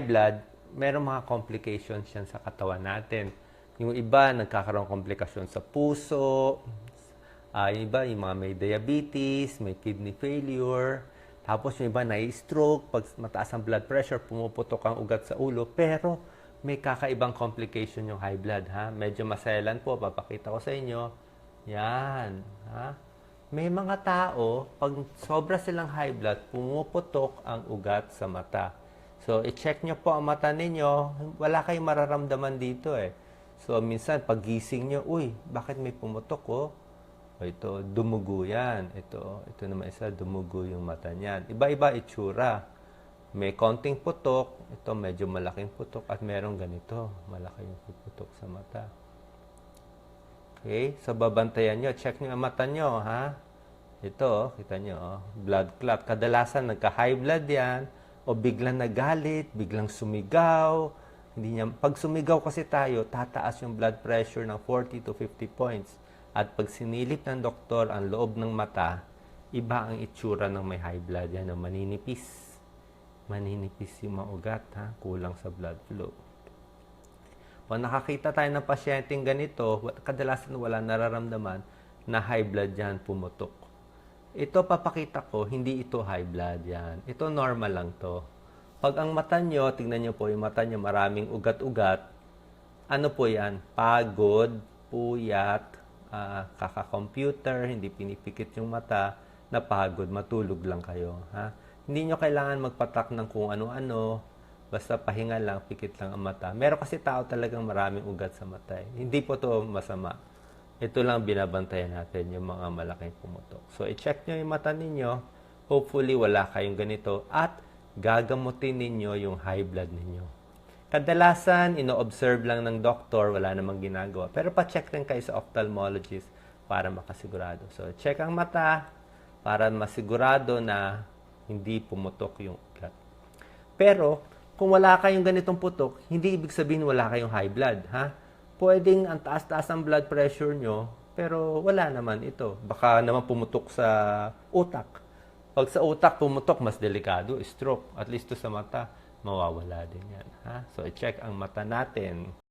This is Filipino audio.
blood, meron mga complications yan sa katawan natin. Yung iba, nagkakaroon komplikasyon sa puso, ah, yung iba, yung mga may diabetes, may kidney failure, tapos yung iba na-stroke, pag mataas ang blood pressure, pumuputok ang ugat sa ulo, pero may kakaibang complication yung high blood, ha? Medyo maselan po, papakita ko sa inyo. Yan, ha? May mga tao, pag sobra silang high blood, pumuputok ang ugat sa mata. So, i-check nyo po ang mata ninyo. Wala kayong mararamdaman dito eh. So, minsan, paggising nyo, uy, bakit may pumutok oh? O ito, dumugo yan. Ito, ito naman isa, dumugo yung mata niyan. Iba-iba itsura. May konting putok, ito medyo malaking putok, at merong ganito, malaki yung putok sa mata. Okay? So, babantayan nyo. Check nyo ang mata nyo, ha? Ito, oh, kita nyo, oh, blood clot. Kadalasan, nagka-high blood yan, o biglang nagalit, biglang sumigaw. Hindi niya, pag sumigaw kasi tayo, tataas yung blood pressure ng 40 to 50 points. At pag sinilip ng doktor ang loob ng mata, iba ang itsura ng may high blood. Yan, maninipis. Maninipis yung mga ugat, ha? Kulang sa blood flow. Pag nakakita tayo ng pasyenteng ganito, kadalasan wala nararamdaman na high blood yan pumutok. Ito papakita ko, hindi ito high blood yan. Ito normal lang to. Pag ang mata nyo, tingnan nyo po yung mata nyo, maraming ugat-ugat. Ano po yan? Pagod, puyat, ah, kaka-computer, hindi pinipikit yung mata, napagod, matulog lang kayo. Ha? Hindi nyo kailangan magpatak ng kung ano-ano, basta pahinga lang, pikit lang ang mata. Meron kasi tao talagang maraming ugat sa mata. eh. Hindi po to masama. Ito lang binabantayan natin yung mga malaking pumutok. So, i-check nyo yung mata ninyo. Hopefully, wala kayong ganito. At gagamutin ninyo yung high blood ninyo. Kadalasan, ino-observe lang ng doktor, wala namang ginagawa. Pero pa-check rin kayo sa ophthalmologist para makasigurado. So, check ang mata para masigurado na hindi pumutok yung ugat. Pero, kung wala kayong ganitong putok, hindi ibig sabihin wala kayong high blood, ha? Pwedeng ang taas-taas ang blood pressure nyo, pero wala naman ito. Baka naman pumutok sa utak. Pag sa utak pumutok, mas delikado, stroke. At least to sa mata, mawawala din yan. Ha? So, i-check ang mata natin.